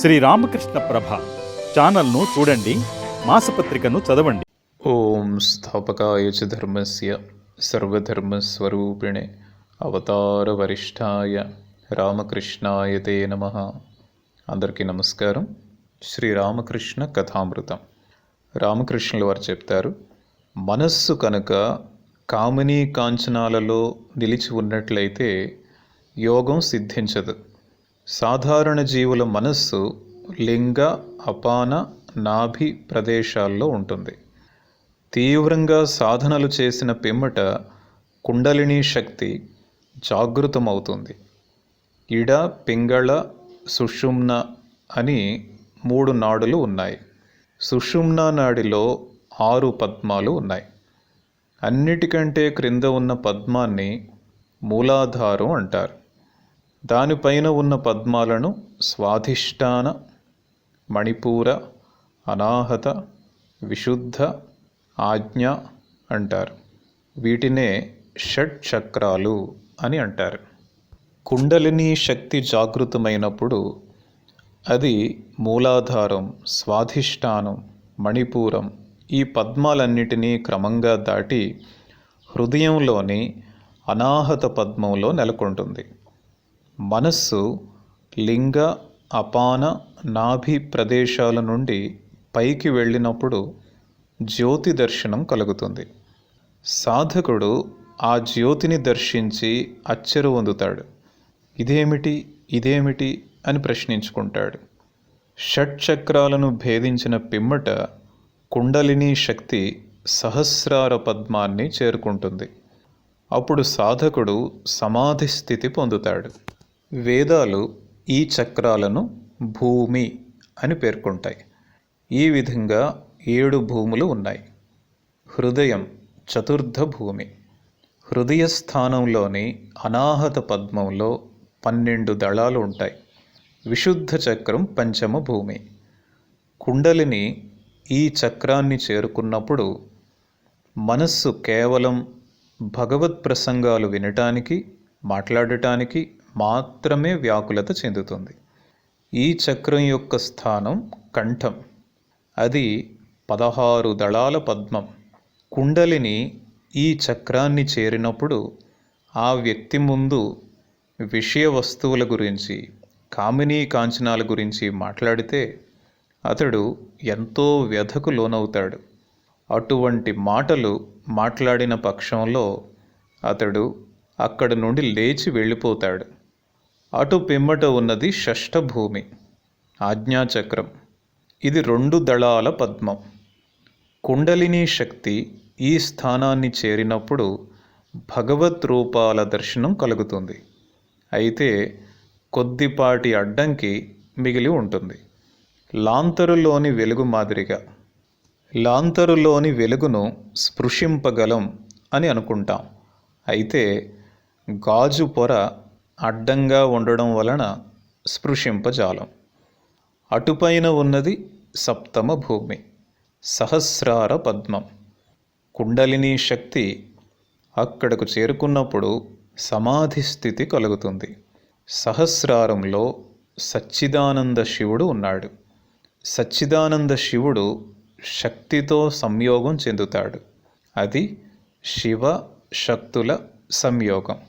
శ్రీ రామకృష్ణ ప్రభ ఛానల్ను చూడండి మాసపత్రికను చదవండి. ఓం స్థాపకాయ చ ధర్మస్య సర్వధర్మస్వరూపిణే అవతారవరిష్టాయ రామకృష్ణాయ తే నమ. అందరికీ నమస్కారం. శ్రీ రామకృష్ణ కథామృతం. రామకృష్ణుల వారు చెప్తారు మనస్సు కనుక కామినీ కాంచనాలలో నిలిచి ఉన్నట్లయితే యోగం సిద్ధించదు. సాధారణ జీవుల మనస్సు లింగ అపాన నాభి ప్రదేశాల్లో ఉంటుంది. తీవ్రంగా సాధనలు చేసిన పిమ్మట కుండలిని శక్తి జాగృతమవుతుంది. ఇడ పింగళ సుషుమ్న అని మూడు నాడులు ఉన్నాయి. సుషుమ్న నాడిలో ఆరు పద్మాలు ఉన్నాయి. అన్నిటికంటే క్రింద ఉన్న పద్మాన్ని మూలాధారం అంటారు. దానిపైన ఉన్న పద్మాలను స్వాధిష్టాన మణిపూర అనాహత విశుద్ధ ఆజ్ఞ అంటారు. వీటినే షట్ చక్రాలు అని అంటారు. కుండలిని శక్తి జాగృతమైనప్పుడు అది మూలాధారం స్వాధిష్టానం మణిపూరం ఈ పద్మాలన్నిటినీ క్రమంగా దాటి హృదయంలోని అనాహత పద్మంలో నెలకొంటుంది. మనస్సు లింగ అపాన నాభి ప్రదేశాల నుండి పైకి వెళ్ళినప్పుడు జ్యోతి దర్శనం కలుగుతుంది. సాధకుడు ఆ జ్యోతిని దర్శించి అచ్చరు పొందుతాడు ఇదేమిటి? ఇదేమిటి? అని ప్రశ్నించుకుంటాడు. షట్చక్రాలను భేదించిన పిమ్మట కుండలిని శక్తి సహస్రార పద్మాన్ని చేరుకుంటుంది. అప్పుడు సాధకుడు సమాధి స్థితి పొందుతాడు. వేదాలు ఈ చక్రాలను భూమి అని పేర్కొంటాయి. ఈ విధంగా ఏడు భూములు ఉన్నాయి. హృదయం చతుర్థ భూమి. హృదయ స్థానంలోని అనాహత పద్మంలో పన్నెండు దళాలు ఉంటాయి. విశుద్ధ చక్రం పంచమ భూమి. కుండలిని ఈ చక్రాన్ని చేరుకున్నప్పుడు మనస్సు కేవలం భగవత్ ప్రసంగాలు వినటానికి మాట్లాడటానికి మాత్రమే వ్యాకులత చెందుతుంది. ఈ చక్రం యొక్క స్థానం కంఠం. అది పదహారు దళాల పద్మం. కుండలిని ఈ చక్రాన్ని చేరినప్పుడు ఆ వ్యక్తి ముందు విషయ వస్తువుల గురించి కామినీ కాంచనాల గురించి మాట్లాడితే అతడు ఎంతో వ్యధకు లోనవుతాడు. అటువంటి మాటలు మాట్లాడిన పక్షంలో అతడు అక్కడి నుండి లేచి వెళ్ళిపోతాడు. అటు పిమ్మట ఉన్నది షష్ఠభూమి ఆజ్ఞాచక్రం. ఇది రెండు దళాల పద్మం. కుండలిని శక్తి ఈ స్థానాన్ని చేరినప్పుడు భగవత్ రూపాల దర్శనం కలుగుతుంది. అయితే కొద్దిపాటి అడ్డంకి మిగిలి ఉంటుంది. లాంతరులోని వెలుగు మాదిరిగా. లాంతరులోని వెలుగును స్పృశింపగలం అని అనుకుంటాం. అయితే గాజు పొర అడ్డంగా ఉండడం వలన స్పృశింపజాలం. అటుపైన ఉన్నది సప్తమ భూమి సహస్రార పద్మం. కుండలిని శక్తి అక్కడకు చేరుకున్నప్పుడు సమాధి స్థితి కలుగుతుంది. సహస్రారంలో సచ్చిదానంద శివుడు ఉన్నాడు. సచ్చిదానంద శివుడు శక్తితో సంయోగం చెందుతాడు. అది శివ శక్తుల సంయోగం.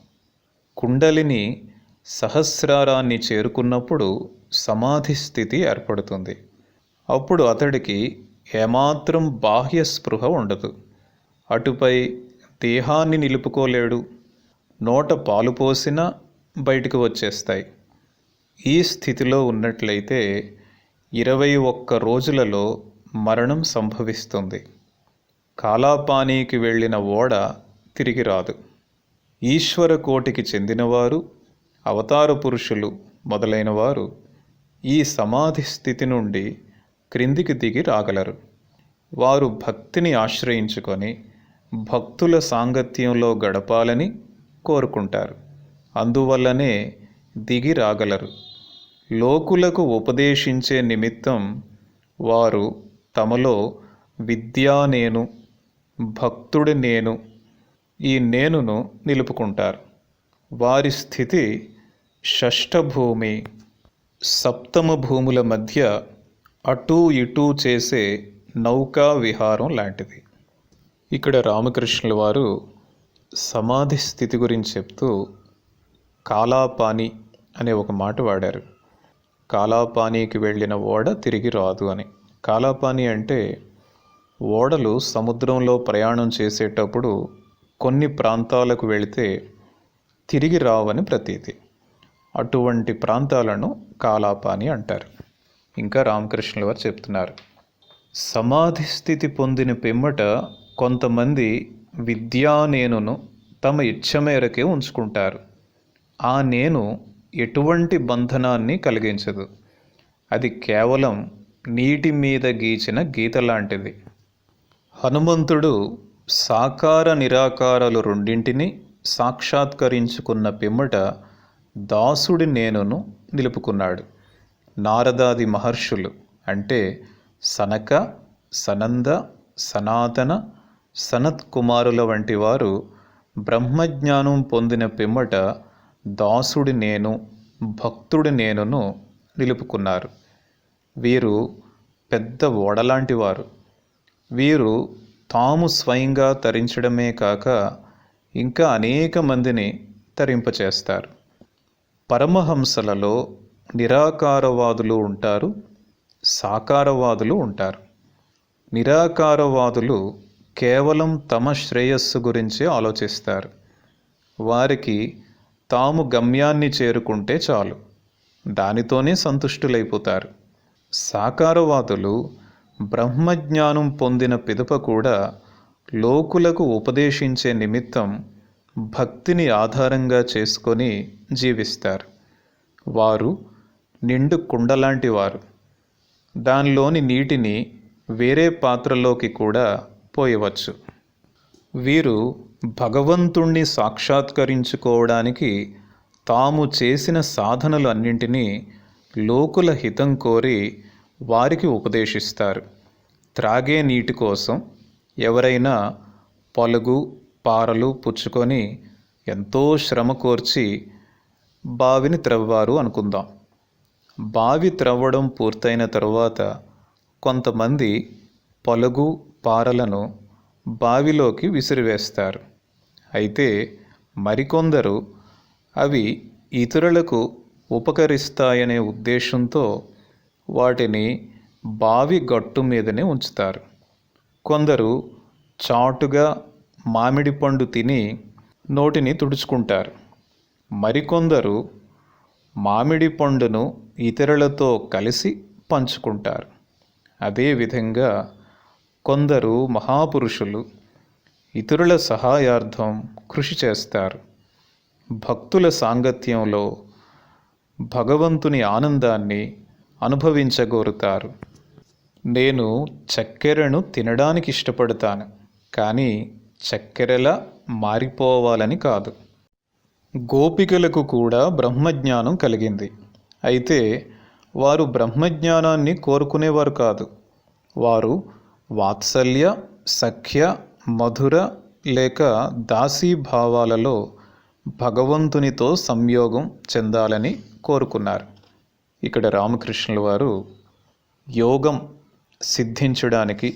కుండలిని సహస్రారాన్ని చేరుకున్నప్పుడు సమాధి స్థితి ఏర్పడుతుంది. అప్పుడు అతడికి ఏమాత్రం బాహ్య స్పృహ ఉండదు. అటుపై దేహాన్ని నిలుపుకోలేడు. నోట పాలు పోసినా బయటకు వచ్చేస్తాయి. ఈ స్థితిలో ఉన్నట్లయితే ఇరవై ఒక్క రోజులలో మరణం సంభవిస్తుంది. కాలాపానీకి వెళ్ళిన ఓడ తిరిగి రాదు. ఈశ్వర కోటికి చెందినవారు అవతార పురుషులు మొదలైన వారు ఈ సమాధి స్థితి నుండి క్రిందికి దిగి రాగలరు. వారు భక్తిని ఆశ్రయించుకొని భక్తుల సాంగత్యంలో గడపాలని కోరుకుంటారు. అందువల్లనే దిగి రాగలరు. లోకులకు ఉపదేశించే నిమిత్తం వారు తమలో విద్యా నేను భక్తుడి నేను ఈ నేనును నిలుపుకుంటారు. వారి స్థితి షష్ఠభూమి. సప్తమ భూముల మధ్య అటూ ఇటూ చేసే నౌకా విహారం లాంటిది. ఇక్కడ రామకృష్ణుల వారు సమాధి స్థితి గురించి చెప్తూ కాలాపాని అనే ఒక మాట వాడారు. కాలాపానీకి వెళ్ళిన ఓడ తిరిగి రాదు అని. కాలాపాని అంటే ఓడలు సముద్రంలో ప్రయాణం చేసేటప్పుడు కొన్ని ప్రాంతాలకు వెళితే తిరిగి రావని ప్రతీతి. అటువంటి ప్రాంతాలను కాలాపాని అంటారు. ఇంకా రామకృష్ణుల వారు చెప్తున్నారు. సమాధి స్థితి పొందిన పిమ్మట కొంతమంది విద్యా నేనును తమ ఇచ్చ మేరకే ఉంచుకుంటారు. ఆ నేను ఎటువంటి బంధనాన్ని కలిగించదు. అది కేవలం నీటి మీద గీచిన గీత లాంటిది. హనుమంతుడు సాకార నిరాకారాలు రెండింటినీ సాక్షాత్కరించుకున్న పిమ్మట దాసుడి నేనును నిలుపుకున్నాడు. నారదాది మహర్షులు అంటే సనక సనంద సనాతన సనత్ కుమారుల వంటి వారు బ్రహ్మజ్ఞానం పొందిన పిమ్మట దాసుడి నేను భక్తుడి నేనును నిలుపుకున్నారు. వీరు పెద్ద ఓడలాంటి వారు. వీరు తాము స్వయంగా తరించడమే కాక ఇంకా అనేక మందిని తరింపచేస్తారు. పరమహంసలలో నిరాకారవాదులు ఉంటారు సాకారవాదులు ఉంటారు. నిరాకారవాదులు కేవలం తమ శ్రేయస్సు గురించే ఆలోచిస్తారు. వారికి తాము గమ్యాన్ని చేరుకుంటే చాలు. దానితోనే సంతుష్టులైపోతారు. సాకారవాదులు బ్రహ్మజ్ఞానం పొందిన పిదప కూడా లోకులకు ఉపదేశించే నిమిత్తం భక్తిని ఆధారంగా చేసుకొని జీవిస్తారు. వారు నిండు కుండలాంటి వారు. దానిలోని నీటిని వేరే పాత్రలోకి కూడా పోయవచ్చు. వీరు భగవంతుణ్ణి సాక్షాత్కరించుకోవడానికి తాము చేసిన సాధనలు అన్నింటినీ లోకుల హితం కోరి వారికి ఉపదేశిస్తారు. త్రాగే నీటి కోసం ఎవరైనా పలుగు పారలు పుచ్చుకొని ఎంతో శ్రమ కోర్చి బావిని త్రవ్వారు అనుకుందాం. బావి త్రవ్వడం పూర్తయిన తరువాత కొంతమంది పలుగు పారలను బావిలోకి విసిరివేస్తారు. అయితే మరికొందరు అవి ఇతరులకు ఉపకరిస్తాయనే ఉద్దేశంతో వాటిని బావి గట్టు మీదనే ఉంచుతారు. కొందరు చాటుగా మామిడి పండు తిని నోటిని తుడుచుకుంటారు. మరికొందరు మామిడి పండును ఇతరులతో కలిసి పంచుకుంటారు. అదేవిధంగా కొందరు మహాపురుషులు ఇతరుల సహాయార్థం కృషి చేస్తారు. భక్తుల సాంగత్యంలో భగవంతుని ఆనందాన్ని అనుభవించగోరుతారు. నేను చక్కెరను తినడానికి ఇష్టపడతాను కానీ చక్కెరలా మారిపోవాలని కాదు. గోపికలకు కూడా బ్రహ్మజ్ఞానం కలిగింది. అయితే వారు బ్రహ్మజ్ఞానాన్ని కోరుకునేవారు కాదు. వారు వాత్సల్య సఖ్య మధుర లేక దాసీ భావాలలో భగవంతునితో సంయోగం చెందాలని కోరుకున్నారు. ఇక్కడ రామకృష్ణుల వారు యోగం సిద్ధించడానికి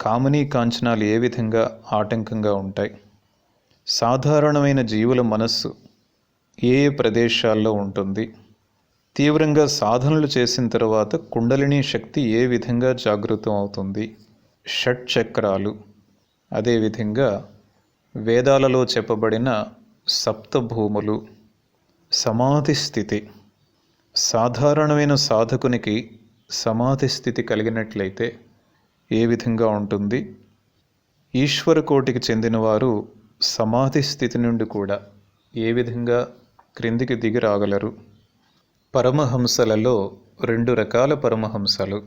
కామనీ కాంచనాలు ఏ విధంగా ఆటంకంగా ఉంటాయి? సాధారణమైన జీవుల మనస్సు ఏ ఏ ప్రదేశాల్లో ఉంటుంది? తీవ్రంగా సాధనలు చేసిన తర్వాత కుండలిని శక్తి ఏ విధంగా జాగృతం అవుతుంది? షట్ చక్రాలు అదేవిధంగా వేదాలలో చెప్పబడిన సప్తభూములు సమాధి స్థితి సాధారణమైన సాధకునికి సమాధి స్థితి కలిగినట్లయితే ఏ విధంగా ఉంటుంది? ఈశ్వర కోటికి చెందినవారు సమాధి స్థితి నుండి కూడా ఏ విధంగా క్రిందికి దిగి రాగలరు? పరమహంసలలో రెండు రకాల పరమహంసలు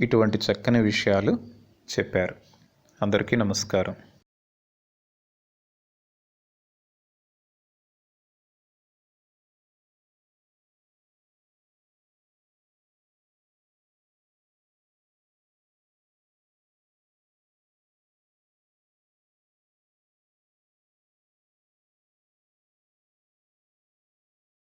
ఇటువంటి చక్కని విషయాలు చెప్పారు. అందరికీ నమస్కారం.